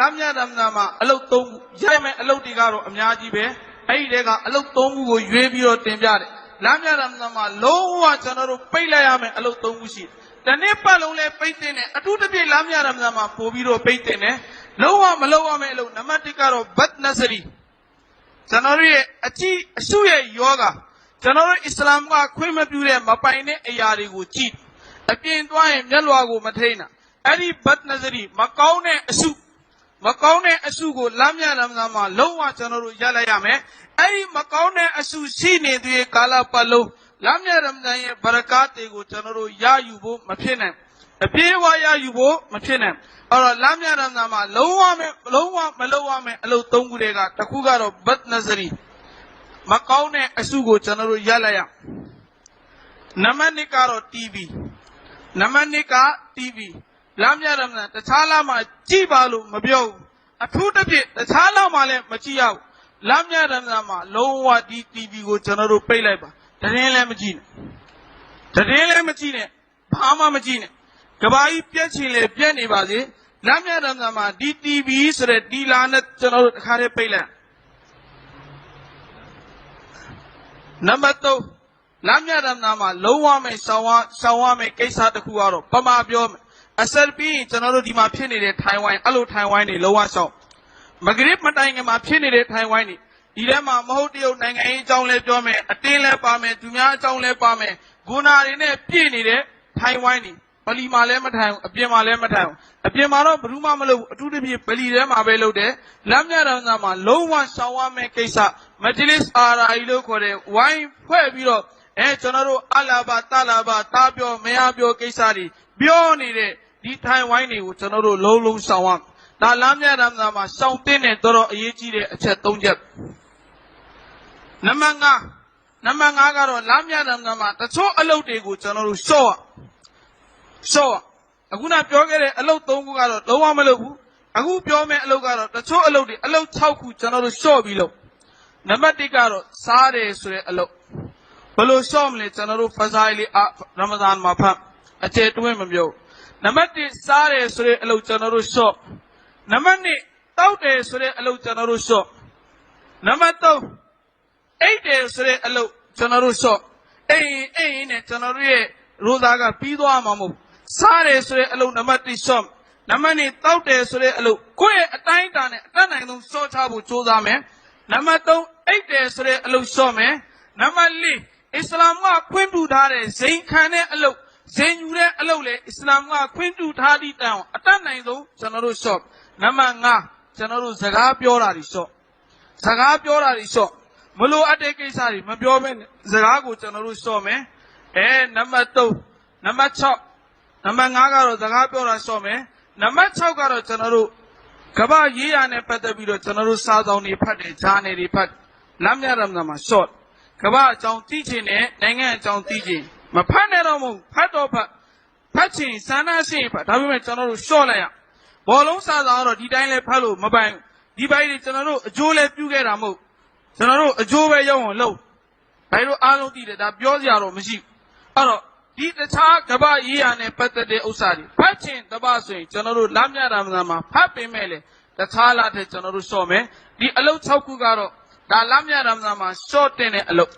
လမ်းမြရမဇန်မှာအလုတ်၃ခုရမယ်အလုတ်တွေကတော့အများကြီးပဲအဲ့ဒီတဲကအလုတ်၃ခုကိုရွေးပြီးတော့တင်ပြတယ်လမ်းမြရမဇန်မှာလုံးဝကျွန်တော်တို့ပိတ်လိုက်ရမယ်အလုတ်၃ခုရှိတယ်တနေ့ပတ်လုံးလဲပိတ်တင်တယ်အထူးတစ်ပြည့်လမ်းမြရမဇန်မှာပို့ပြီးတော့ပိတ်တင်တယ်လုံးဝမလုံးဝမယ်အလုတ်နံပါတ်၁ကတော့ဘတ်နဆရီကျွန်တော်တို့ရဲ့အကြည့်အရှုရဲ့ယောဂကျွန်တော်တို့အစ္စလာမ်ကခွင့်မပြုတဲ့မပိုင်တဲ့အရာတွေကိုကြည့်အပြင်သွားရင်မျက်လွှာကိုမထိန်တာအဲ့ဒီဘတ်နဆရီမကောင်းတဲ့အရှု မကောင်းတဲ့အဆုကိုလမ်းမြရမဇန်မှာလုံးဝကျွန်တော်တို့ရလိုက်ရမယ်။အဲဒီမကောင်းတဲ့အဆုရှိနေသေးတဲ့ကာလပတ်လုံးလမ်းမြရမဇန်ရဲ့ဘရကားတွေကိုကျွန်တော်တို့ရယူဖို့မဖြစ်နိုင်။အပြည့်အဝရယူဖို့မဖြစ်နိုင်။အဲ့တော့လမ်းမြရမဇန်မှာလုံးဝမလုံးဝမလုံးဝမယ်အလုပ်သုံးခုတွေကတစ်ခုကတော့ဘတ်နဇရီမကောင်းတဲ့အဆုကိုကျွန်တော်တို့ရလိုက်ရ။နံပါတ်2ကတော့ TV နံပါတ်2က TV လမ်းမြရမလားတခြားလမ်းမှာကြည့်ပါလို့မပြောဘူးအထူးတစ်ပြည့်တခြားလမ်းမှာလည်းမကြည့်ရဘူးလမ်းမြရမလားမှာလုံးဝဒီ TV ကိုကျွန်တော်တို့ပိတ်လိုက်ပါတရင်လည်းမကြည့်နဲ့တရင်လည်းမကြည့်နဲ့ဘာမှမကြည့်နဲ့ကဘာကြီးပြက်ချင်လေပြက်နေပါစေလမ်းမြရမလားမှာဒီ TV ဆိုတဲ့ဒီလာနဲ့ကျွန်တော်တို့တစ်ခါတည်းပိတ်လိုက်နံပါတ်3လမ်းမြရမလားမှာလုံးဝမဲ့ရှောင်းဝရှောင်းဝမဲ့ကိစ္စတစ်ခုကတော့ပမာပြောမယ် အဆက်ပြီးရင်ကျွန်တော်တို့ဒီမှာဖြစ်နေတဲ့ထိုင်ဝိုင်းအဲ့လိုထိုင်ဝိုင်းတွေလုံးဝရှောက်မဂရစ်မတိုင်ခင်မှာဖြစ်နေတဲ့ထိုင်ဝိုင်းတွေဒီထဲမှာမဟုတ်တရုတ်နိုင်ငံရေးအကြောင်းလဲပြောမယ်အတင်းလဲပါမယ်သူများအကြောင်းလဲပါမယ်ဂုဏတွေနဲ့ပြည့်နေတဲ့ထိုင်ဝိုင်းတွေပလီမှာလည်းမထိုင်ဘူးအပြင်မှာလည်းမထိုင်ဘူးအပြင်မှာတော့ဘယ်သူမှမလုပ်ဘူးအထူးသဖြင့်ပလီထဲမှာပဲလုပ်တယ်လမ်းမြတော်သားမှာလုံးဝရှောင်ရမယ့်ကိစ္စမဂျလစ်အာရာအီလို့ခေါ်တဲ့ဝိုင်းဖွဲ့ပြီးတော့အဲကျွန်တော်တို့အလာဘာတလာဘာတားပြောမရပြောကိစ္စတွေပြောနေတဲ့ ဒီထိုင်ဝိုင်းတွေကိုကျွန်တော်တို့လုံးလုံးရှောင်ရမယ်။ဒါလမ်းမြရမသာမှာရှောင်တင်းတဲ့တော်တော်အရေးကြီးတဲ့အချက်၃ချက်။နံပါတ်5နံပါတ်5ကတော့လမ်းမြရမသာမှာတချို့အလုပ်တွေကိုကျွန်တော်တို့ရှော့ရ။ရှော့ရ။အခုနပြောခဲ့တဲ့အလုပ်၃ခုကတော့လုံးဝမလုပ်ဘူး။အခုပြောမယ့်အလုပ်ကတော့တချို့အလုပ်တွေအလုပ်6ခုကျွန်တော်တို့ရှော့ပြီးလုပ်။နံပါတ်1ကတော့စားတယ်ဆိုတဲ့အလုပ်ဘယ်လိုရှော့မလဲကျွန်တော်တို့ဖဇာအီလီရမဇန်မှာဖတ်အကျယ်တွင်းမပြောဘူး။ နံပါတ်1စားတယ်ဆိုတဲ့အလုပ်ကျွန်တော်တို့ရှော့နံပါတ်2တောက်တယ်ဆိုတဲ့အလုပ်ကျွန်တော်တို့ရှော့နံပါတ်3အိတ်တယ်ဆိုတဲ့အလုပ်ကျွန်တော်တို့ရှော့အိမ်ရင်အိမ်ရင်နဲ့ကျွန်တော်တို့ရဲ့ရိုးသားကပြီးသွားမှာမဟုတ်ဘူးစားတယ်ဆိုတဲ့အလုပ်နံပါတ်1ရှော့နံပါတ်2တောက်တယ်ဆိုတဲ့အလုပ်ကိုယ့်ရဲ့အတိုင်းအတာနဲ့အတတ်နိုင်ဆုံးရှော့ချဖို့ကြိုးစားမယ်နံပါတ်3အိတ်တယ်ဆိုတဲ့အလုပ်ရှော့မယ်နံပါတ်4အစ္စလာမ်ကခွင့်ပြုထားတဲ့ဇိမ်ခံတဲ့အလုပ် ဇင်ယူတဲ့အလုပ်လေအစ္စလာမ်ကခွင့်ပြုထားသည့်တိုင်အောင်အတတ်နိုင်ဆုံးကျွန်တော်တို့ရှော့နံပါတ်5ကျွန်တော်တို့စကားပြောတာတွေရှော့စကားပြောတာတွေရှော့မလို့အပ်တဲ့ကိစ္စတွေမပြောမဲနဲ့စကားကိုကျွန်တော်တို့ရှော့မယ်အဲနံပါတ်3နံပါတ်6နံပါတ်5ကတော့စကားပြောတာရှော့မယ်နံပါတ်6ကတော့ကျွန်တော်တို့ကမ္ဘာရေးရာနဲ့ပတ်သက်ပြီးတော့ကျွန်တော်တို့စာဆောင်တွေဖတ်တယ်ဂျာနယ်တွေဖတ်လမ်းမြရမနာမှာရှော့ကမ္ဘာအကြောင်းသိချင်တဲ့နိုင်ငံအကြောင်းသိချင် မဖတ်နဲ့တော့မဟုတ်ဖတ်တော့ဖတ်ဖတ်ချင်စမ်းနာရှိရင်ဖတ်ဒါပေမဲ့ကျွန်တော်တို့ရှော့လိုက်ရဘောလုံးစာဆောင်ကတော့ဒီတိုင်းလဲဖတ်လို့မပိုင်ဒီပိုင်းတွေကျွန်တော်တို့အကျိုးလဲပြုခဲ့တာမဟုတ်ကျွန်တော်တို့အကျိုးပဲရောက်အောင်လုပ်ဘယ်လိုအားလုံးသိတယ်ဒါပြောစရာတော့မရှိဘူးအဲ့တော့ဒီတခြားကပ္ပရေးရာနဲ့ပတ်သက်တဲ့ဥစ္စာတွေဖတ်ချင်တပဆိုရင်ကျွန်တော်တို့လမ်းမြတာမှမှာဖတ်ပင်မဲ့လေတခြားလားတဲ့ကျွန်တော်တို့ရှော့မယ်ဒီအလုပ်6ခုကတော့ဒါလမ်းမြတာမှမှာရှော့တင်တဲ့အလုပ်